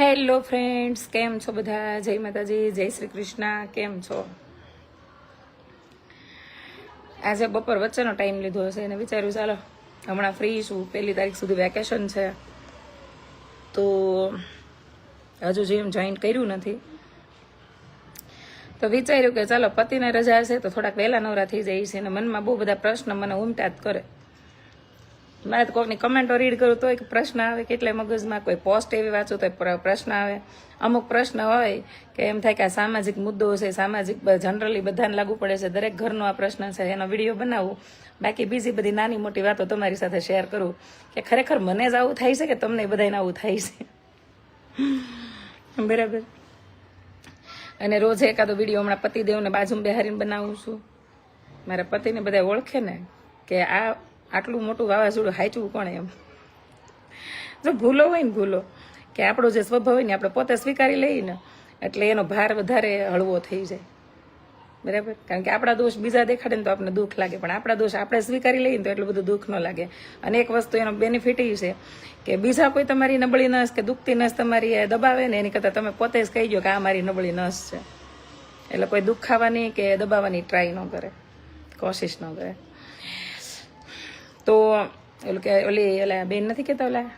Hello friends, કેમ છો બધા? જય માતાજી, જય શ્રી કૃષ્ણ, કેમ છો? આજે બપોર વચ્ચેનો ટાઈમ લીધો હશે એને વિચાર્યું ચાલો, હમણાં ફ્રી છું, પહેલી તારીખ સુધી વેકેશન છે. તો હજુ જીમ જોઈન કર્યું નથી. તો વિચાર્યું કે ચાલો પતિને રજા હશે તો થોડાક વહેલા નવરા થઈ જાય છે અને મનમાં બહુ બધા પ્રશ્ન મને ઉમટા જ કરે. મારે તો કોઈકની કમેન્ટો રીડ કરું તો એક પ્રશ્ન આવે કેટલે મગજમાં કોઈ પોસ્ટ એવી વાંચું તો પ્રશ્ન આવે. અમુક પ્રશ્ન હોય કે એમ થાય કે આ સામાજિક મુદ્દો છે, સામાજિક જનરલી બધાને લાગુ પડે છે, દરેક ઘરનો આ પ્રશ્ન છે, એનો વીડિયો બનાવું. બાકી બીજી બધી નાની મોટી વાતો તમારી સાથે શેર કરું કે ખરેખર મને જ આવું થાય છે કે તમને બધાને આવું થાય છે? બરાબર? અને રોજ એકાદો વીડિયો હમણાં પતિદેવને બાજુમાં બેહારીને બનાવું છું. મારા પતિને બધા ઓળખે ને કે આ આટલું મોટું વાવાઝોડું હાચવું કોણ એમ? જો ભૂલો હોય ને ભૂલો, કે આપણો જે સ્વભાવ હોય ને આપણે પોતે સ્વીકારી લઈએ ને એટલે એનો ભાર વધારે હળવો થઈ જાય. બરાબર? કારણ કે આપણા દોષ બીજા દેખાડે ને તો આપણને દુઃખ લાગે, પણ આપણા દોષ આપણે સ્વીકારી લઈએ ને તો એટલું બધું દુઃખ ન લાગે. અને એક વસ્તુ એનો બેનિફિટ એ છે, કે બીજા કોઈ તમારી નબળી નસ કે દુખતી નસ તમારી દબાવે ને એની કરતાં તમે પોતે જ કહી દો કે આ મારી નબળી નસ છે. એટલે કોઈ દુખાવાની કે દબાવવાની ટ્રાય ન કરે, કોશિશ ન કરે. તો ઓલું કે ઓલી, ઓલા બેન નથી કહેતા ઓલા?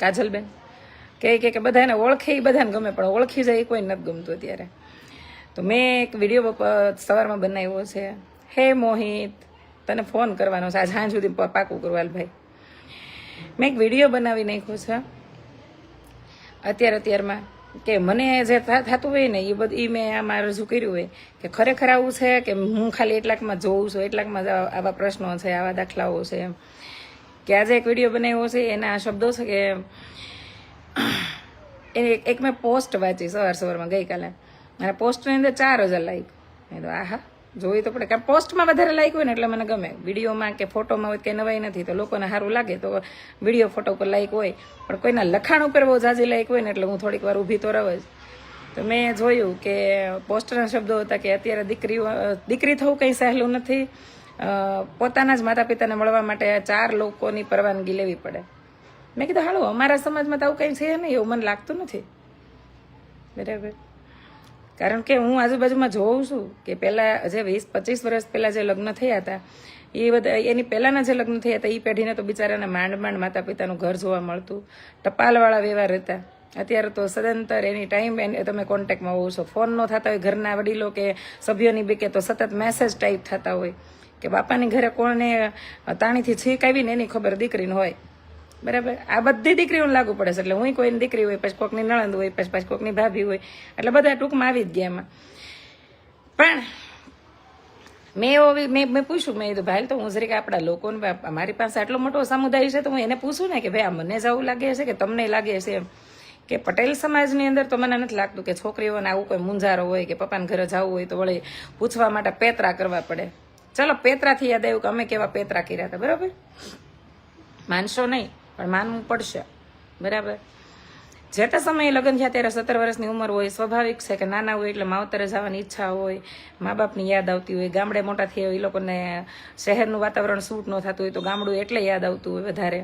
કાજલબેન? કહે કે કે બધાને ઓળખે એ બધાને ગમે, પણ ઓળખી જાય એ કોઈ નથી ગમતું અત્યારે. તો મેં એક વીડિયો સવારમાં બનાવ્યો છે. હે મોહિત, તને ફોન કરવાનો છે. આજ સાંજ સુધી પાકું કરવાલ ભાઈ મેં એક વીડિયો બનાવી નાખ્યો છે. અત્યારે અત્યારમાં કે મને જે થતું હોય ને, એ બધું એ મેં આમાં રજૂ કર્યું હોય કે ખરેખર આવું છે કે હું ખાલી એટલાકમાં જોઉં છું, એટલાકમાં આવા પ્રશ્નો છે, આવા દાખલાઓ છે. એમ કે આજે એક વીડિયો બનાવ્યો છે, એના શબ્દો છે કે એ એક- મેં પોસ્ટ વાંચી સવાર સવારમાં ગઈકાલે. મારા પોસ્ટની અંદર ચાર હજાર લાઈક મેં તો આહા. જોઈ તો પડે કારણ પોસ્ટમાં વધારે લાઈક હોય ને એટલે મને ગમે. વિડીયોમાં કે ફોટોમાં હોય કે નવાઈ નથી તો લોકોને સારું લાગે તો વીડિયો ફોટો પર લાઈક હોય. પણ કોઈના લખાણ ઉપર બહુ જાજી લાઈક હોય ને એટલે હું થોડીક વાર ઊભી તો રહું જ. તો મેં જોયું કે પોસ્ટના શબ્દો હતા કે અત્યારે દીકરીઓ, દીકરી થવું કંઈ સહેલું નથી. પોતાના જ માતા પિતાને મળવા માટે ચાર લોકોની પરવાનગી લેવી પડે. મેં કીધું, હાલો, અમારા સમાજમાં તો આવું કંઈ છે નહીં, એવું મને લાગતું નથી. બરાબર. કારણ કે હું આજુબાજુમાં જોઉં છું કે પહેલાં જે વીસ, પચીસ વર્ષ પહેલાં જે લગ્ન થયા હતા, એ બધા, એની પહેલાંના જે લગ્ન થયા હતા એ પેઢીને તો બિચારાને માંડ માંડ માતા પિતાનું ઘર જોવા મળતું. ટપાલવાળા વ્યવહાર હતા. અત્યારે તો સદંતર એની ટાઈમ તમે કોન્ટેક્ટમાં હોવ છો. ફોન ન થતા હોય, ઘરના વડીલો કે સભ્યોની બીકે તો સતત મેસેજ ટાઈપ થતા હોય કે બાપાની ઘરે કોને તાણીથી છીંક આવીને એની ખબર દીકરીને હોય. બરાબર? આ બધી દીકરીઓને લાગુ પડે છે. એટલે હું કોઈની દીકરી હોય, પછી કોકની નણંદ હોય, પછી પછી કોકની ભાભી હોય. એટલે બધા ટૂંકમાં આવી જ ગયા એમાં. પણ મેં એવો મેં મેં પૂછ્યું, મેં ભાઈ, તો હું જરીક આપણા લોકોને મારી પાસે આટલો મોટો સમુદાય છે, તો હું એને પૂછું ને કે, ભાઈ, આ મને જવું લાગે છે કે તમને લાગે છે એમ? કે પટેલ સમાજની અંદર તો મને નથી લાગતું કે છોકરીઓને આવું કોઈ મુંજારો હોય કે પપ્પાને ઘરે જવું હોય તો વળી પૂછવા માટે પેતરા કરવા પડે. ચલો, પેતરાથી યાદ આવ્યું કે અમે કેવા પેતરા કર્યા હતા, બરાબર? માનશો નહીં? પણ માનવું પડશે. બરાબર? જે સમયે લગ્ન થયા ત્યારે સત્તર વર્ષની ઉંમર હોય સ્વાભાવિક છે કે નાના હોય એટલે માવતરે જવાની ઈચ્છા હોય મા બાપની યાદ આવતી હોય, ગામડે મોટા થયા હોય એ લોકોને શહેરનું વાતાવરણ સૂટ ન થતું હોય તો ગામડું એટલે યાદ આવતું હોય વધારે.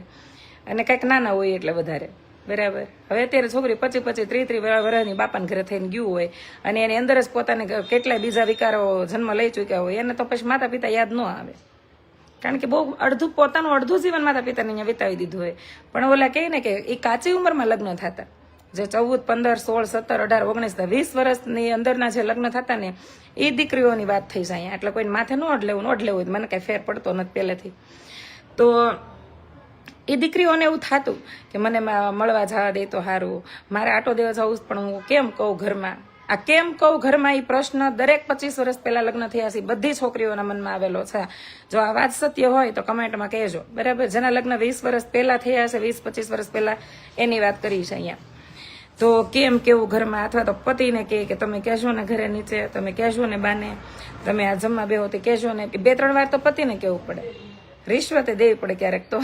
અને કંઈક નાના હોય એટલે વધારે. બરાબર? હવે અત્યારે છોકરી પચીસ પચીસ ત્રીસ ત્રીસ વર્ષની બાપાને ઘરે થઈને ગયું હોય અને એની અંદર જ પોતાને કેટલાય બીજા વિકારો જન્મ લઈ ચૂક્યા હોય, એને તો પછી માતા પિતા યાદ ન આવે. કારણ કે બહુ અડધું પોતાનું અડધું જીવન માતા પિતાને અહીંયા વિતાવી દીધું હોય. પણ ઓલા કહે ને કે એ કાચી ઉંમરમાં લગ્ન થતા. જે ચૌદ, પંદર, સોળ, સત્તર, અઢાર, ઓગણીસ વીસ વર્ષની અંદરના જે લગ્ન થતા ને એ દીકરીઓની વાત થઈ જાય. એટલે કોઈને માથે ન અડ લેવું અડ લેવું મને કાંઈ ફેર પડતો નથી પહેલેથી. તો એ દીકરીઓને એવું થતું કે મને મળવા જવા દે તો સારું મારે આટો દેવા જવું પણ હું કેમ કહું ઘરમાં? આ કેમ કહું ઘરમાં એ પ્રશ્ન દરેક પચીસ વર્ષ પહેલા લગ્ન થયા છે, બધી છોકરીઓના મનમાં આવેલો છે. જો આ વાત સત્ય હોય તો કમેન્ટમાં કહેજો. બરાબર? જેના લગ્ન વીસ વર્ષ પહેલા થયા છે, વીસ પચીસ વર્ષ પહેલા, એની વાત કરી છે અહીંયા. તો કેમ કેવું ઘરમાં? અથવા તો પતિને કહે કે તમે કહેશો ને ઘરે નીચે, તમે કહેશો ને બાને, તમે આ જમવા બેહો તે કહેશો ને બે ત્રણ વાર તો પતિને કહેવું પડે. રિશ્વતે દેવી પડે ક્યારેક તો.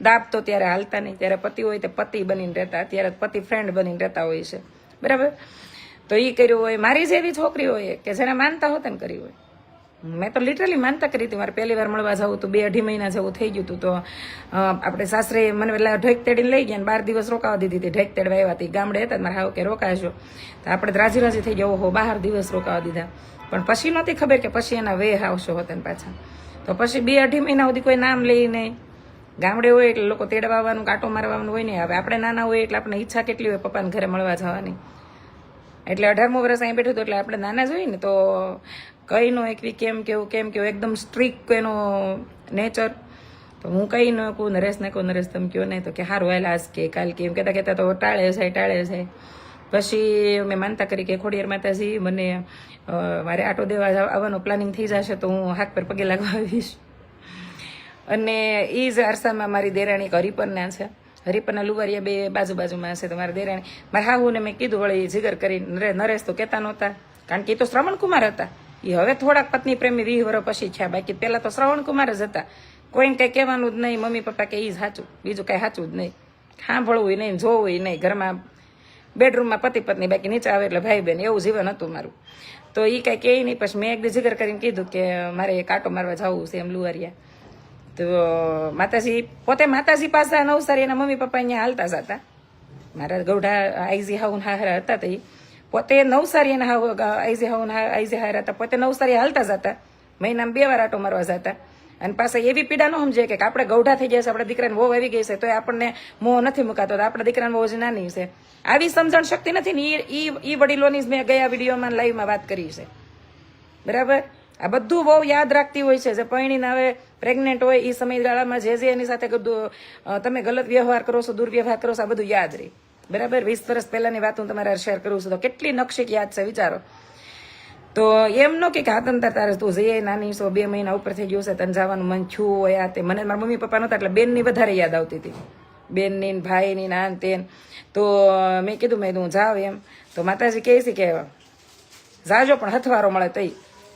દાબ તો ત્યારે હાલતા નહીં. ત્યારે પતિ હોય તે પતિ બનીને રહેતા. અત્યારે પતિ ફ્રેન્ડ બનીને રહેતા હોય છે. બરાબર? તો એ કર્યું હોય, મારી જેવી છોકરી હોય કે જેને માનતા હોત ને કરી હોય. મેં તો લિટરલી માનતા કરી હતી, મારે પહેલી વાર મળવા જવું હતું, બે અઢી મહિના જેવું થઈ ગયું હતું, તો આપણે સાસરે મને પેલા ઢેક તેડીને લઈ ગયા બાર દિવસ રોકાવા દીધી હતી ઢેક તેડવા આવ્યા હતી ગામડે હતા મારે હાવ કે રોકાશો. તો આપણે રાજી રાજી થઈ ગયા, ઓહો બહાર દિવસ રોકાવા દીધા. પણ પછી નહોતી ખબર કે પછી એના વે આવશો હતા પાછા. તો પછી બે અઢી મહિના સુધી કોઈ નામ લઈ નહીં. ગામડે હોય એટલે લોકો તેડવા આવવાનું કાંટો મારવાનું હોય નહીં. હવે આપણે નાના હોય એટલે આપણે ઈચ્છા કેટલી હોય પપ્પાને ઘરે મળવા જવાની. એટલે અઢારમું વર્ષ અહીં બેઠું હતું એટલે આપણે નાના જોઈએ ને, તો કઈ નો એક કેમ કેવું કેમ કેવું એકદમ સ્ટ્રિક એનો નેચર તો હું કઈ ન કહું નરેશ ને કહું, નરેશ, તમે કહો નહીં? તો કે, હારું, હાલ, આજ કે, કાલ કે, એમ કહેતા કહેતા તો ટાળે છે ટાળે છે. પછી મેં માનતા કરી કે, ખોડિયાર માતાજી, મને મારે આટો દેવા આવવાનો પ્લાનિંગ થઈ જશે, તો હું હાથ પર પગે લાગવા આવીશ. અને એ જ અરસામાં મારી દેરાણી હરિપરના છે. હરિપરના લુવારિયા બે બાજુ બાજુમાં છે તો મારા દેરાણી. મારા હાહુને મેં કીધું, વળી જીગર કરી નરેશ તો કહેતા નહોતા. કારણ કે એ તો શ્રવણ કુમાર હતા. એ હવે થોડાક પત્ની પ્રેમી વીહ વર્ષ પછી થયા. બાકી પહેલા તો શ્રવણ કુમાર જ હતા. કોઈને કંઈ કહેવાનું જ નહીં, મમ્મી પપ્પા કે એ જ સાચું બીજું કાંઈ સાચું જ નહીં. સાંભળવું નહીં, જોવું નહીં. ઘરમાં બેડરૂમમાં પતિ પત્ની બાકી નીચે આવે એટલે ભાઈ બહેન એવું જીવન હતું મારું. તો એ કાંઈ કહે નહીં. પછી મેં એક જીગર કરીને કીધું કે મારે કાંટો મારવા જવું છે એમ લુવારિયા. તો માતાજી, પોતે માતાજી પાસે નવસારી એના મમ્મી પપ્પા અહીંયા હાલતા જતા મારા ગૌઢા આઈઝી હાઉન હારા હતા તે. પોતે નવસારી એના હાવ આઈઝી હાઉન આઈઝી હારા હતા. પોતે નવસારી હાલતા જતા મહિનામાં બે વાર આટો મારવા જતા. અને પાછા એવી પીડા ન સમજે કે આપણે ગૌઢા થઈ ગયા છે, આપણે દીકરાને વહુ આવી ગઈ છે તો આપણને મોહ નથી મુકાતો આપણા દીકરાને વહુ જ નાની છે. આવી સમજણ શક્તિ નથી ને ઈ વડીલોની જ મેં ગયા વિડીયોમાં લાઈવમાં વાત કરી છે. બરાબર? આ બધું બહુ યાદ રાખતી હોય છે. જે પૈણીને હવે પ્રેગ્નેન્ટ હોય એ સમયગાળામાં જે જે એની સાથે તમે ગલત વ્યવહાર કરો છો, દુર્વ્યવહાર કરો છો, આ બધું યાદ રહે. બરાબર? વીસ વર્ષ પહેલાની વાત હું તમારે શેર કરું છું. તો કેટલી નકશીક યાદ છે, વિચારો. તો એમ ન કે હાથમતા તારે તું જઈએ, નાની છો, બે મહિના ઉપર થઈ ગયું છે, તને જવાનું મન છું હોય આ તે. મને મારા મમ્મી પપ્પા નહોતા, એટલે બેનની વધારે યાદ આવતી હતી. બેનની ને ભાઈની નાન તેન તો, મેં કીધું, મેં હું જાઉં એમ. તો માતાજી કહે છે કે, જાજો, પણ હથવારો મળે તઈ.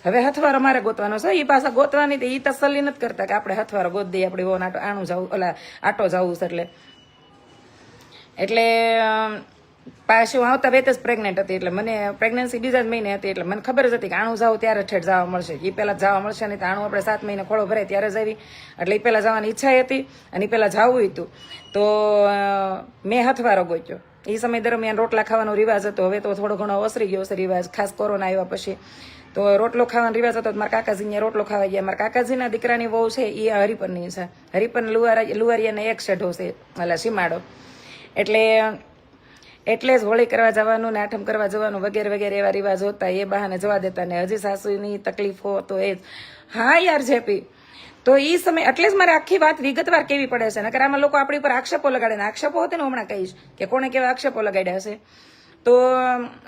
હવે હથવારો મારે ગોતવાનો છે. એ પાછા ગોતવાની તો એ તસલ્લી નથી કરતા કે આપણે હથવારો ગોત દઈએ, આપણે બહુ આટો આણું જવું, ઓલા આટો જવું છે એટલે. એટલે પાછું આવતા વેત જ પ્રેગ્નેન્ટ હતી એટલે મને પ્રેગ્નન્સી બીજા જ મહિને હતી એટલે મને ખબર જ હતી કે આણું જાવ ત્યારે ઠેઠ જવા મળશે. એ પહેલાં જવા મળશે, નહીં તો આણું આપણે સાત મહિને ખોળો ભરાય ત્યારે જ આવી. એટલે એ પહેલાં જવાની ઈચ્છા હતી અને એ પહેલાં જવું હતું તો. મેં હથવારો ગોત્યો. એ સમય દરમિયાન રોટલા ખાવાનો રિવાજ હતો. હવે તો થોડો ઘણો ઓસરી ગયો છે રિવાજ. ખાસ કોરોના આવ્યા પછી. તો રોટલો ખાવાનો રિવાજ હતો. મારા કાકાજીને રોટલો ખાવા ગયા. મારા કાકાજીના દીકરાની વહુ છે એ હરિપનની છે. હરિપન લુવારા લુવારિયાને એક શેઢો છે. એટલે સીમાડો એટલે એટલે જ હોળી કરવા જવાનું ને આઠમ કરવા જવાનું વગેરે વગેરે એવા રિવાજ હોતા. એ બહાને જવા દેતા ને હજી સાસુની તકલીફો તો એ જ. હા યાર, જેપી. તો એ સમય એટલે જ મારે આખી વાત વિગતવાર કેવી પડે છે? નકર આમાં લોકો આપણી ઉપર આક્ષેપો લગાડે ને આક્ષેપો હોતે ને હમણાં કહીશ કે કોણે કેવા આક્ષેપો લગાડ્યા હશે તો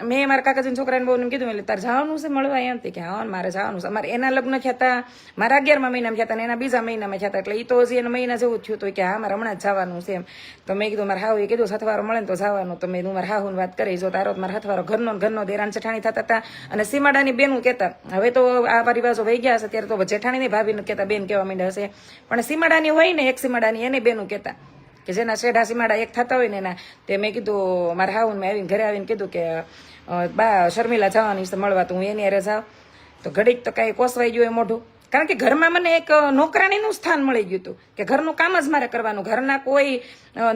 મેં મારા કાકાજીના છોકરાને બહુ કીધું એટલે તારે જવાનું છે મળવા એમ? તે કે, હા, મારે જવાનું છે. અમારે એના લગ્ન થયા મારા અગિયારમા મહિનામાં થયા ને એના બીજા મહિનામાં થયા એટલે એ તો હજી એના મહિના જેવું થયું હતું કે, હા, મારે હમણાં જ જવાનું છે. એમ. તો મેં કીધું, મારે હાવ એ કીધું સથવારો મળે ને તો જવાનું. તો મેં મારા હાહુની વાત કરી. જો તારો મારા હથવારો ઘરનો ઘરનો દેરાણ જેઠાણી થતા હતા અને સીમાડાની બેનું કહેતા. હવે તો આ પરિવારો વહી ગયા હશે ત્યારે તો જેઠાણીની ભાભીને કહેતા, બેન કહેવા માંડ્યા હશે. પણ સીમાડાની હોય ને એક સીમાડાની, એને બેનું કહેતા. કે જેના શેઢા સીમાડા એક થતા હોય ને એના, તે મેં કીધું, મારા હાઉન મેં આવીને ઘરે આવીને કીધું કે બા, શર્મિલા જવાની છે મળવા, તો હું એની અરે જાઉં. તો ઘડીક તો કાંઈ કોસવાઈ ગયું એ મોઢું. કારણ કે ઘરમાં મને એક નોકરાણીનું સ્થાન મળી ગયું હતું, કે ઘરનું કામ જ મારે કરવાનું. ઘરના કોઈ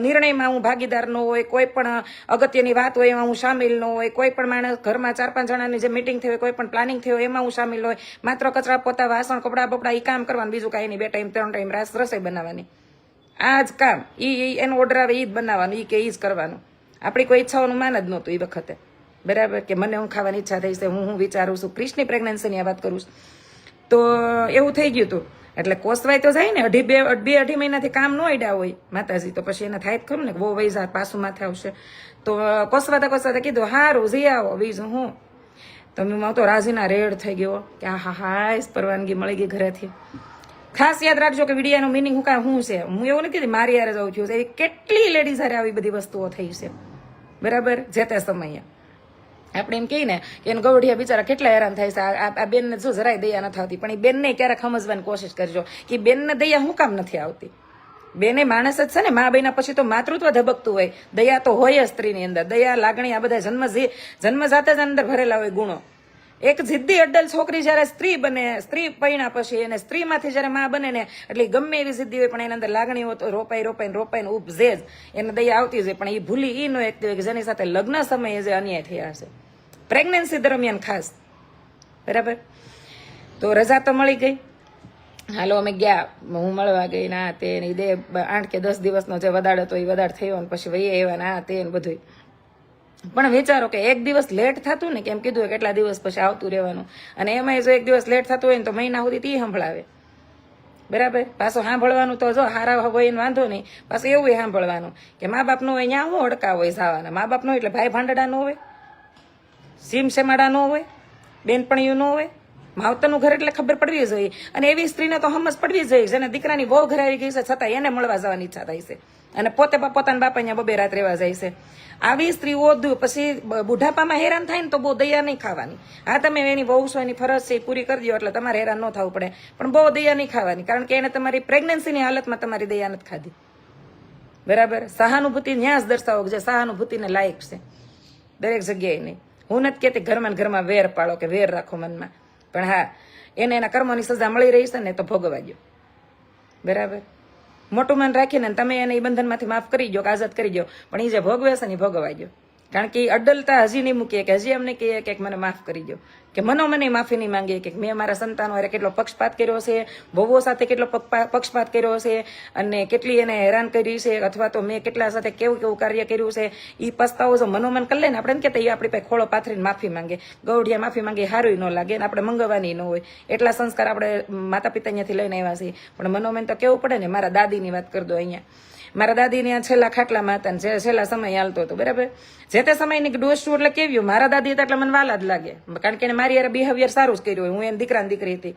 નિર્ણયમાં હું ભાગીદાર ન હોય, કોઈ પણ અગત્યની વાત હોય, એમાં હું સામેલ ન હોય, કોઈ પણ માણસ, ઘરમાં ચાર પાંચ જણાની જે મિટિંગ થઈ હોય, કોઈ પણ પ્લાનિંગ થઈ હોય, એમાં હું સામેલ હોય. માત્ર કચરા પોતા, વાસણ, કપડાં બપડા એ કામ કરવાનું, બીજું કાંઈ નહીં. બે ટાઈમ, ત્રણ ટાઈમ રાસ રસોઈ બનાવવાની. આ જ કામ. ઈ એનો ઓર્ડર આવે એ જ બનાવવાનું એ કે એ જ કરવાનું. આપણી કોઈ ઈચ્છાઓનું માન જ નહોતું એ વખતે. બરાબર? કે મને હું ખાવાની ઈચ્છા થઈ છે, હું હું વિચારું છું. ક્રિષ્ની પ્રેગ્નન્સીની વાત કરું છું. તો એવું થઈ ગયું હતું એટલે કોસવાય તો જાય ને, અઢી બે બે અઢી મહિનાથી કામ ન અડ્યા હોય માતાજી, તો પછી એને થાય જ ખરું ને બહુ બહુ વૈસા પાછું માથે આવશે. તો કોસવાતા કોસવાતા કીધું, હારું જઈ આવો, બીજું હું? તમે હું તો રાજીના રેડ થઈ ગયો કે આ હા હા પરવાનગી મળી ગઈ ઘરેથી. ખાસ યાદ રાખજો કે વિડીયાનો મિનિંગ હું કાંઈ હું છે? હું એવું નથી મારી યારે જઉં છું. એ કેટલી લેડીઝ હારે આવી બધી વસ્તુઓ થઈ છે. બરાબર? જે તે સમયે. આપણે એમ કહીએ ને કે એને ગવડિયા બિચારા કેટલા હેરાન થાય છે. આ- બેનને જો જરાય દયા નથી આવતી પણ એ બેનને ક્યારેક સમજવાની કોશિશ કરજો કે બેનને દયા હું કામ નથી આવતી? બેને માણસ જ છે ને, મા બહેના પછી તો માતૃત્વ ધબકતું હોય. દયા તો હોય જ સ્ત્રીની અંદર. દયા, લાગણી, આ બધા જન્મ જન્મ જાતે જ અંદર ભરેલા હોય ગુણો. એક જિદ્દી અડ્ડલ છોકરી જ્યારે સ્ત્રી બને, સ્ત્રી પૈણા પછી એને સ્ત્રીમાંથી જ્યારે માં બને ને, એટલે ગમે એવી સિદ્ધિ હોય, પણ એના અંદર લાગણી હોય તો રોપાઈ, રોપાઈને રોપાઈને ઉપજે જ એને દયા આવતી જાય પણ એ ભૂલી ઈ નો એક કે જેની સાથે લગ્ન સમયે જે અન્યાય થયા છે પ્રેગ્નન્સી દરમિયાન ખાસ. બરાબર? તો રજા તો મળી ગઈ. હાલો, અમે ગયા. હું મળવા ગઈ, ના, તે દે આઠ કે દસ દિવસનો જે વદાડ હતો એ વધાર થયો ને પછી વહી આવ્યા ના તે બધું પણ વિચારો કે એક દિવસ લેટ થતું ને કેમ કીધું કેટલા દિવસ પછી આવતું રહેવાનું. અને એમાં જો એક દિવસ લેટ થતું હોય ને, તો મહિના સુધી તી સંભળાવે. બરાબર? પાછું સાંભળવાનું તો જો હારા હોય ને વાંધો નહીં. પાછું એવું સાંભળવાનું કે મા બાપનું હોય ત્યાં હું હડકા હોય જવાના. મા બાપનું એટલે ભાઈ ભાંડડા ન હોય, સીમ શેમાડા ન હોય બેનપણીયું ન હોય. માવતરનું ઘર એટલે ખબર પડવી જોઈએ. અને એવી સ્ત્રીને તો હમસ પડવી જોઈએ. જેને દીકરાની બહુ ઘરે આવી ગઈ છે, છતાં એને મળવા જવાની ઈચ્છા થાય છે. અને પોતે પણ પોતાના બાપા અહીંયા બબે રહેવા જાય છે. આવી સ્ત્રીઓ પછી બુઢાપામાં હેરાન થાય ને તો બહુ દયા નહીં ખાવાની. હા, તમે એની બહુ છો, એની ફરજ છે, એ પૂરી કરી દો એટલે તમારે હેરાન ન થવું પડે. પણ બહુ દયા નહીં ખાવાની, કારણ કે એને તમારી પ્રેગ્નન્સીની હાલતમાં તમારી દયા નથી ખાધી. બરાબર? સહાનુભૂતિ જ દર્શાવો જે સહાનુભૂતિને લાયક છે. દરેક જગ્યાએ નહીં. હું નથી કહેતી ઘરમાં ઘરમાં વેર પાડો કે વેર રાખો મનમાં. પણ હા, એને એના કર્મોની સજા મળી રહી છે ને તો ભોગવા દો બરાબર? મોટું મન રાખીને તમે એને એ બંધનમાંથી માફ કરી દો કે આઝાદ કરી દો પણ એ જે ભોગવે છે એ ભોગવા દો કારણ કે એ અડલતા હજી નહીં મૂકીએ કે હજી એમને કહીએ કે મને માફ કરી દો કે મનો મને માફી નહીં માંગીએ કે મેં મારા સંતાનો અરે કેટલો પક્ષપાત કર્યો છે, વહુઓ સાથે કેટલો પક્ષપા- પક્ષપાત કર્યો છે, અને કેટલી એને હેરાન કરી છે, અથવા તો મેં કેટલા સાથે કેવું કેવું કાર્ય કર્યું છે એ પસ્તાવો જો મનોમન કરી લે ને, આપણે એમ કહેતા એ આપણી પાસે ખોળો પાથરીને માફી માંગે. ગૌઢિયા માફી માંગે સારું ન લાગે ને આપણે મંગવાની ન હોય. એટલા સંસ્કાર આપણે માતા પિતા અહીંયાથી લઈને આવ્યા છીએ. પણ મનોમન તો કેવું પડે ને, મારા દાદીની વાત કરી દો અહીંયા. મારા દાદીને આ છેલ્લા ખાટલામાં હતા ને જે છેલ્લા સમય હાલતો હતો, બરાબર? જે તે સમયની ડોસ એટલે કેવ્યું મારા દાદી હતા એટલે મને વાલા જ લાગે. કારણ કે એને મારી યાર બિહેવિયર સારું જ કર્યું હું એમ દીકરાની દીકરી હતી.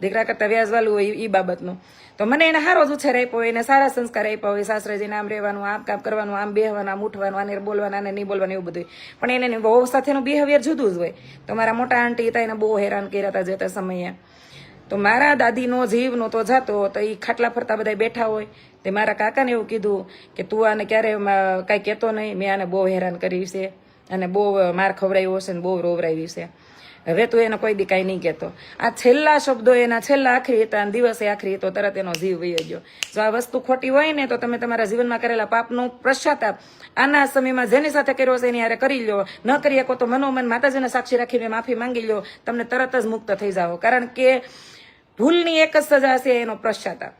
દીકરા કરતા વ્યાજવાલું હોય એ બાબતનું. તો મને એને સારો જ ઉછેર આપ્યો હોય એને સારા સંસ્કાર આપ્યા હોય, સાસરેજીને આમ રહેવાનું, આમ કામ કરવાનું, આમ બેહવાનું, આમ ઉઠવાનું, આને બોલવાનું, આને નહીં બોલવાનું, એવું બધું પણ એને બહુ સાથેનું બિહેવિયર જુદું જ હોય. તો મારા મોટા આંટી હતા, એને બહુ હેરાન કર્યા હતા જે તે સમયે. તો મારા દાદીનો જીવનો તો જતો તો એ ખાટલા ફરતા બધા બેઠા હોય. તે મારા કાકાને એવું કીધું કે તું આને ક્યારે કાંઈ કહેતો નહીં, મેં આને બહુ હેરાન કરી છે અને બહુ માર ખવડાવ્યો છે ને બહુ રોવરાવી છે. હવે તું એને કોઈ દી કાંઈ નહીં કહેતો. આ છેલ્લા શબ્દો એના છેલ્લા આખરી હતા અને દિવસે આખરી તો તરત એનો જીવ વહી ગયો. જો આ વસ્તુ ખોટી હોય ને તો તમે તમારા જીવનમાં કરેલા પાપનો પશ્ચાતાપ આના સમયમાં જેની સાથે કર્યો છે એની યારે કરી લો ન કરી શકો તો મનોમન માતાજીને સાક્ષી રાખીને માફી માંગી લો તમને તરત જ મુક્ત થઈ જાઓ. કારણ કે ભૂલની એક જ સજા છે એનો પશ્ચાતાપ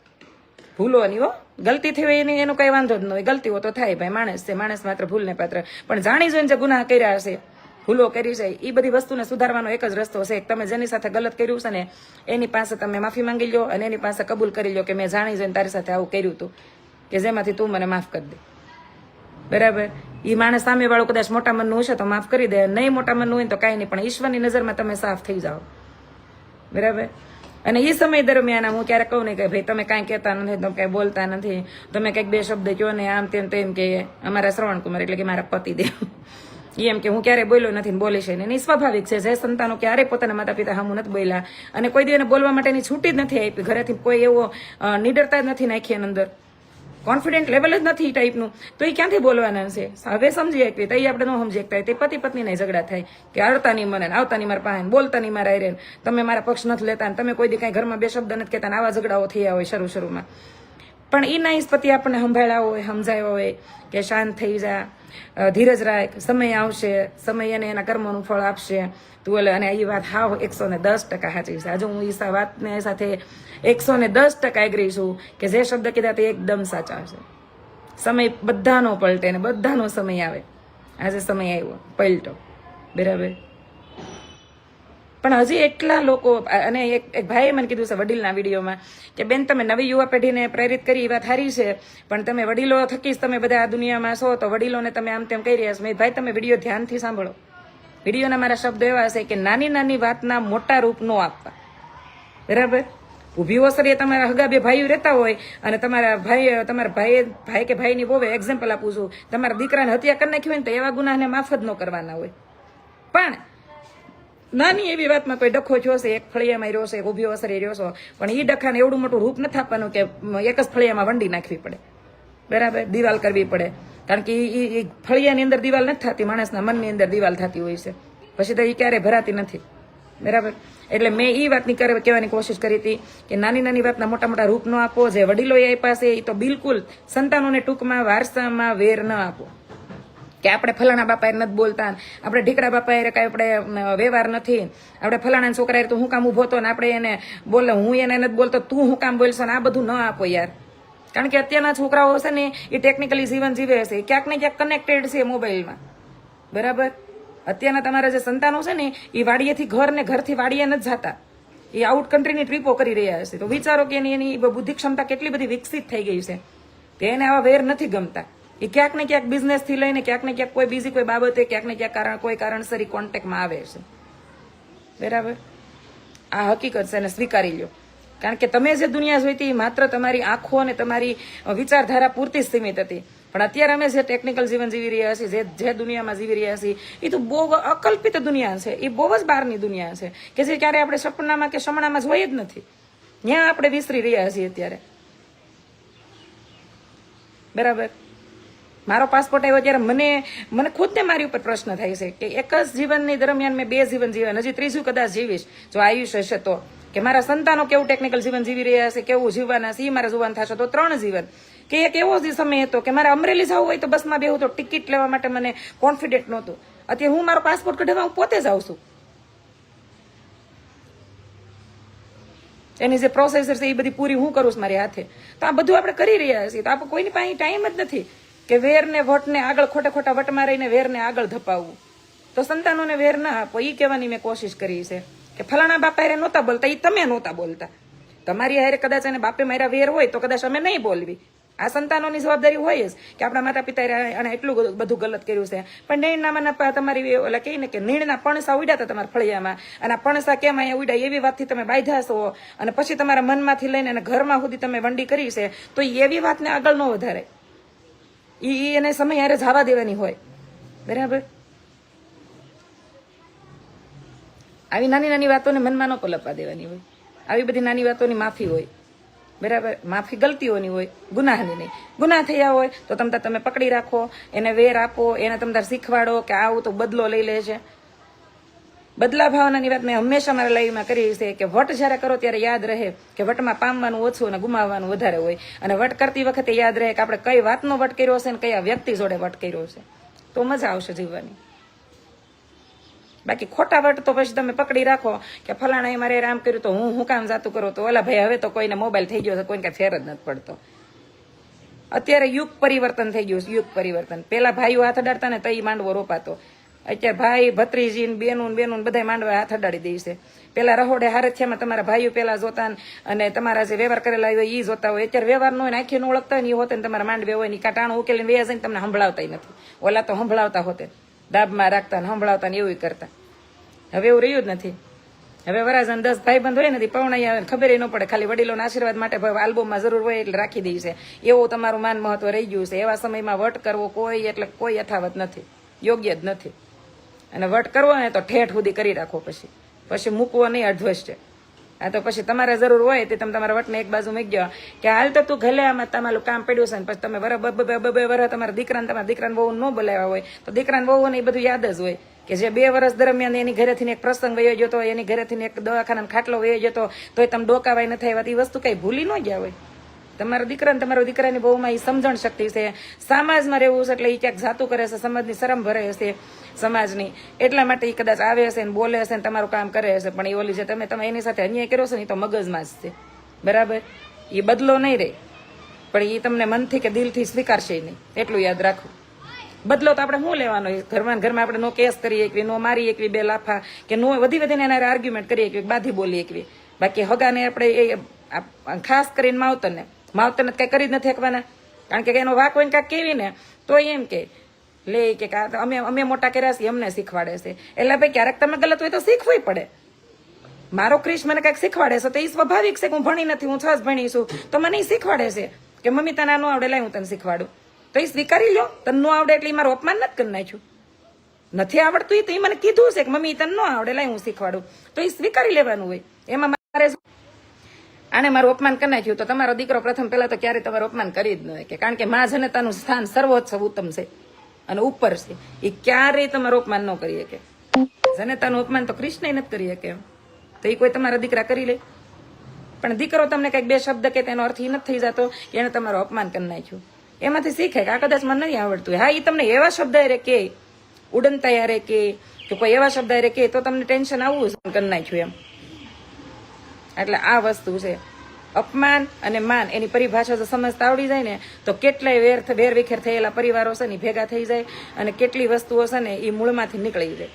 નહીં હો. ગલતી થઈ હોય એની, એનો કઈ વાંધો જ ન હોય. ગલતીઓ તો થાય ભાઈ, માણસ છે, માણસ માત્ર ભૂલને પાત્ર. પણ જાણી જોઈને જે ગુનાહ કર્યા હશે, ભૂલો કરી છે એ બધી વસ્તુને સુધારવાનો એક જ રસ્તો છે. તમે જેની સાથે ગલત કર્યું છે ને, એની પાસે તમે માફી માંગી લો અને એની પાસે કબૂલ કરી લો કે મેં જાણી જોઈને તારી સાથે આવું કર્યું હતું. કે જેમાંથી તું મને માફ કરી દે. બરાબર? એ માણસ સામે વાળો કદાચ મોટા મનનું હશે તો માફ કરી દે. નહીં મોટા મનનું હોય તો કાંઈ નહીં, પણ ઈશ્વરની નજરમાં તમે સાફ થઈ જાઓ. બરાબર? અને એ સમય દરમિયાન હું ક્યારેક કહું ને કે, ભાઈ, તમે કાંઈ કહેતા નથી, તમે કાંઈ બોલતા નથી. તમે કંઈક બે શબ્દ કહો ને આમ તેમ તેમ કે અમારા શ્રવણકુમાર એટલે કે મારા પતિદેવ એમ કે, હું ક્યારેય બોલ્યો નથી બોલી છે નહીં. સ્વાભાવિક છે, જે સંતાનો ક્યારેય પોતાના માતા પિતા હમું નથી બોલ્યા. અને કોઈ દી બોલવા માટેની છૂટી જ નથી આપી. ઘરેથી કોઈ એવો નીડરતા જ નથી નાખી એની અંદર. કોન્ફિડન્ટ લેવલ જ નથી ટાઈપનું તો એ ક્યાંથી બોલવાના છે? હવે સમજી શકીએ તો એ આપણે ન સમજી શકતા તે પતિ પત્નીને ઝઘડા થાય. કે અડતા નહીં મને આવતા નહીં મારા પાસે બોલતા નહીં મારા આયરે તમે મારા પક્ષ નથી લેતા તમે કોઈ દી કાંઈ ઘરમાં બે શબ્દ નથી કહેતા આવા ઝઘડાઓ થયા હોય શરૂ શરૂમાં. પણ એ ના પતિ આપણને સંભાળ્યા હોય સમજાવ્યા હોય કે શાંત થઈ જા ધીરજ રાખ, સમય આવશે, સમય એને એના કર્મનું ફળ આપશે. તું એટલે અને એ વાત હાવ એકસો ને દસ ટકા સાચી છે. આજે હું એ વાતને સાથે એકસો ને દસ ટકા એગ્રી છું કે જે શબ્દ કીધા તે એકદમ સાચા છે. સમય બધાનો પલટે ને બધાનો સમય આવે. આજે સમય આવ્યો, પલટો. બરાબર? પણ હજી એટલા લોકો અને એક એક ભાઈએ મને કીધું છે વડીલના વિડીયોમાં કે, બેન, તમે નવી યુવા પેઢીને પ્રેરિત કરી એ વાત સારી છે, પણ તમે વડીલો થકી જ તમે બધા આ દુનિયામાં છો, તો વડીલોને તમે આમ તેમ કહી રહ્યા છો. મેં ભાઈ, તમે વીડિયો ધ્યાનથી સાંભળો. વિડીયોના મારા શબ્દો એવા છે કે નાની નાની વાતના મોટા રૂપ નો આપવા. બરાબર? ઊભી ઓસરીએ તમારા હગા બે ભાઈઓ રહેતા હોય અને તમારા ભાઈ તમારા ભાઈ ભાઈ કે ભાઈની બોવે એક્ઝામ્પલ આપું છું. તમારા દીકરાને હત્યા કરી નાખી હોય ને તો એવા ગુનાને માફ જ ન કરવાના હોય. પણ નાની એવી વાતમાં કોઈ ડખો થયો છે એક ફળિયામાં રહ્યો છે ઊભી ઓસરી રહ્યો છો પણ એ ડખાને એવડું મોટું રૂપ નથી આપવાનું કે એક જ ફળિયામાં વંડી નાખવી પડે. બરાબર? દિવાલ કરવી પડે. કારણ કે એ એ ફળિયાની અંદર દિવાલ નથી થતી, માણસના મનની અંદર દિવાલ થતી હોય છે. પછી તો એ ક્યારેય ભરાતી નથી. બરાબર? એટલે મેં એ વાતની કહેવાની કોશિશ કરી હતી કે નાની નાની વાતના મોટા મોટા રૂપ ન આપો, જે વડીલોએ આપ્યા છે એ તો બિલકુલ સંતાનોને ટૂંકમાં વારસામાં વેર ન આપો. કે આપણે ફલાણા બાપા નથી બોલતા, આપણે ઢીકડા બાપા એ કાંઈ આપણે વ્યવહાર નથી. આપણે ફલાણા છોકરા તો હું કામ ઊભો હતો ને આપણે એને બોલે, હું એને નથી બોલતો, તું હું કામ બોલશો ને આ બધું ન આપો યાર. કારણ કે અત્યારના છોકરાઓ છે ને, એ ટેકનિકલી જીવન જીવે હશે ક્યાંક ને ક્યાંક કનેક્ટેડ છે મોબાઈલમાં. બરાબર? અત્યારના તમારા જે સંતાનો છે ને, એ વાડીએથી ઘર ને ઘરથી વાડીએ નથી જતા. એ આઉટ કન્ટ્રીની ટ્રીપો કરી રહ્યા છે. તો વિચારો કે એની એની બુદ્ધિ ક્ષમતા કેટલી બધી વિકસિત થઈ ગઈ છે. તે એને આવા વેર નથી ગમતા. એ ક્યાંક ને ક્યાંક બિઝનેસથી લઈને ક્યાંક ને ક્યાંક કોઈ બીજી કોઈ બાબતે, ક્યાંક ને ક્યાંક કારણ કોઈ કારણસર કોન્ટેક્ટમાં આવે છે. બરાબર? આ હકીકત છે એને સ્વીકારી લ્યો. કારણ કે તમે જે દુનિયા જોઈતી એ માત્ર તમારી આંખો અને તમારી વિચારધારા પૂરતી સીમિત હતી. પણ અત્યારે અમે જે ટેકનિકલ જીવન જીવી રહ્યા છીએ, જે જે દુનિયામાં જીવી રહ્યા છીએ, એ તો બહુ અકલ્પિત દુનિયા છે. એ બહુ જ બહારની દુનિયા છે. કે જે ક્યારે આપણે સપનામાં કે સમણામાં જોઈએ જ નથી. ત્યાં આપણે વિસરી રહ્યા છીએ અત્યારે. બરાબર? મારો પાસપોર્ટ આવ્યો ત્યારે મને મને ખુદને મારી ઉપર પ્રશ્ન થાય છે કે એક જ જીવનની દરમિયાન મેં બે જીવન જીવ્યા હજી ત્રીજું કદાચ જીવીશ. જો આયુષ્ય હશે તો. કે મારા સંતાનો કેવું ટેકનિકલ જીવન જીવી રહ્યા છે, કેવું જીવવાના છે એ મારા જોવાન થશે તો ત્રણ જીવન. કે એક એવો જ સમય હતો કે મારે અમરેલી જવું હોય તો બસમાં બેહું તો ટિકિટ લેવા માટે મને કોન્ફિડન્ટ નહોતું. અત્યારે હું મારો પાસપોર્ટ કઢાવવા હું પોતે જ આવું છું. એની જે પ્રોસેસર છે એ બધી પૂરી હું કરું છું મારી હાથે. તો આ બધું આપણે કરી રહ્યા છીએ. તો આપણે કોઈની પાસે ટાઈમ જ નથી કે વેરને વટને આગળ ખોટા ખોટા વટમાં રહીને વેરને આગળ ધપાવવું. તો સંતાનોને વેર ના આપો. એ કહેવાની મેં કોશિશ કરી છે. કે ફલાણા બાપા હારે નહોતા બોલતા એ તમે નહોતા બોલતા. તમારી હારે કદાચ એને બાપે મારા વેર હોય તો કદાચ અમે નહીં બોલવી. આ સંતાનોની જવાબદારી હોય જ કે આપણા માતા પિતા અને એટલું બધું ગલત કર્યું છે. પણ નિર્ણયના તમારી ઓલા કહીને કે નિર્ણયના પણસા ઉડ્યા હતા તમારા ફળિયામાં. અને આ પણસા કેમ અહીંયા ઉડ્યા? એવી વાતથી તમે બાંધ્યા છો. અને પછી તમારા મનમાંથી લઈને અને ઘરમાં સુધી તમે વંડી કરી છે, તો એવી વાતને આગળ ન વધારે. એ એને સમય હારે જવા દેવાની હોય. બરાબર? આવી નાની નાની વાતોને મનમાં ન પલપવા દેવાની હોય. આવી બધી નાની વાતોની માફી હોય. બરાબર? માફી ગલતીઓની હોય. ગુનાહની નહીં. ગુના થયા હોય તો તમતા તમે પકડી રાખો, એને વેર આપો, એને તમતાર શીખવાડો કે આવું તો બદલો લઈ લે છે બદલા ભાવનાની વાત મેં હંમેશા મારા લાઈવમાં કરી છે કે વટ જ્યારે કરો ત્યારે યાદ રહે કે વટમાં પામવાનું ઓછું અને ગુમાવવાનું વધારે હોય. અને વટ કરતી વખતે યાદ રહે કે આપણે કઈ વાતનો વટ કર્યો છે ને કયા વ્યક્તિ જોડે વટ કર્યો છે. તો મજા આવશે જીવવાની. બાકી ખોટા વટ તો પછી તમે પકડી રાખો કે ફલાણા મારે રામ કર્યું તો હું હું કામ જાતું કરું તો ઓલા ભાઈ હવે તો કોઈને મોબાઈલ થઈ ગયો છે, કોઈને કાંઈ ફેર જ નથી પડતો. અત્યારે યુગ પરિવર્તન થઈ ગયું યુગ પરિવર્તન. પેલા ભાઈઓ હાથ અડાડતા ને તઈ માંડવો રોપાતો. અત્યારે ભાઈ, ભત્રીજી બેનું બેનું બધા માંડવા હાથ અડાડી દે છે. પેલા રહોડે હારથિયામાં તમારા ભાઈઓ પેલા જોતા અને તમારા જે વ્યવહાર કરેલા હોય એ જોતા હોય. અત્યારે વ્યવહાર નો હોય ને આખીને ઓળખતા હોય ને એ હોતે ને તમારા માંડવે હોય ને કાંટાણું ઉકેલીને વ્યાજ તમને સંભળાવતા નથી. ઓલા તો સંભળાવતા હોતે. દાબમાં રાખતા ને સંભળાવતા ને એવું કરતા. હવે એવું રહ્યું જ નથી. હવે વરાજન દસ ભાઈ બંધ હોય નથી પવણાઈ આવે ખબર ન પડે, ખાલી વડીલોના આશીર્વાદ માટે આલ્બમમાં જરૂર હોય એટલે રાખી દઈ છે. એવું તમારું માન મહત્વ રહી ગયું છે. એવા સમયમાં વટ કરવો કોઈ એટલે કોઈ યથાવત નથી. યોગ્ય જ નથી. અને વટ કરવો ને તો ઠેઠ સુધી કરી રાખો પછી. પછી મૂકવો નહીં અડધવશ છે. આ તો પછી તમારે જરૂર હોય તે તમે તમારા વટને એક બાજુ મૂકી ગયો કે હાલ તો તું ઘલે આમાં તમારું કામ પડ્યું છે ને પછી તમે વર બે વર તમારા દીકરાને તમારા દીકરાને બહુ ન બોલાવ્યા હોય, તો દીકરાને બહુ ને એ બધું યાદ જ હોય. કે જે બે વર્ષ દરમિયાન એની ઘરેથી એક પ્રસંગ વયો જતો એની ઘરેથી એક દવાખાના ખાટલો વયો જતો તોય તમે ડોકાવાય ન થાય એ વસ્તુ કઈ ભૂલી ન ગયા હોય. તમારા દીકરાને તમારા દીકરાની બહુમાં એ સમજણ શક્તિ છે. સમાજમાં રહેવું છે એટલે એ ક્યાંક જાતું કરે છે, સમાજની શરમ ભરે હશે સમાજની. એટલા માટે એ કદાચ આવે હશે ને બોલે હશે ને તમારું કામ કરે હશે પણ એ ઓલી છે તમે તમે એની સાથે અન્યાય કર્યો છે ને તો મગજમાં જ છે. બરાબર? એ બદલો નહીં રહે પણ એ તમને મનથી કે દિલથી સ્વીકારશે નહીં. એટલું યાદ રાખો બદલો તો આપણે શું લેવાનો? ઘરમાં ઘરમાં આપણે નો કેસ કરીએ એકવી, નો મારી એકવી, બે લાફા કે નો વધી વધીને એના આર્ગ્યુમેન્ટ કરીએ એકવી બાધી બોલી એકવી. બાકી હગાને આપણે એ ખાસ કરીને માવતરને માવતરને કઈ કરી જ નથી શકવાના. કારણ કે એનો વાક હોય કાંઈક કેવી ને તો એમ કે, લે કે અમે અમે મોટા કર્યા છીએ, અમને શીખવાડે છે. એટલે ભાઈ ક્યારેક તમે ગલત હોય તો શીખવું પડે. મારો ક્રિશ મને કંઈક શીખવાડે છે, તો એ સ્વાભાવિક છે કે હું ભણી નથી, હું છ જ ભણી છું. તો મને એ શીખવાડે છે કે, મમ્મી, તને ન આવડે, લાય હું તને શીખવાડું. તો એ સ્વીકારી લો તને ન આવડે એટલે મારું અપમાન નથી કરી નાખ્યું. નથી આવડતું એ તો એ મને કીધું છે કે, મમ્મી, તને ન આવડે, લાય હું શીખવાડું. તો એ સ્વીકારી લેવાનું હોય. એમાં મારે આને મારું અપમાન કરી નાખ્યું તો તમારો દીકરો પ્રથમ પહેલા તો ક્યારે તમારું અપમાન કરી જ ન કે કારણ કે મા જનતાનું સ્થાન સર્વોચ્ચ ઉત્તમ છે અને ઉપર છે. એ ક્યારેય તમારું અપમાન ન કરી શકે. જનતાનું અપમાન તો કૃષ્ણ નથી કરી શકે. તો એ કોઈ તમારા દીકરા કરી લે. પણ દીકરો તમને કંઈક બે શબ્દ કે તેનો અર્થ એ નથી થઈ જતો એને તમારું અપમાન કરી નાખ્યું. એમાંથી શીખે કે આ કદાચ મને નહીં આવડતું. હા એ તમને એવા શબ્દ રે કે ઉડનતા તૈયારે કે કે કોઈ એવા શબ્દ રે કે, તો તમને ટેન્શન આવવું કરી નાખ્યું એમ. એટલે આ વસ્તુ છે. અપમાન અને માન, એની પરિભાષા જો સમજતા આવડી જાય ને, તો કેટલાય વેર વેર વિખેર થયેલા પરિવારો છે ને ભેગા થઈ જાય અને કેટલી વસ્તુઓ છે ને એ મૂળમાંથી નીકળી જાય.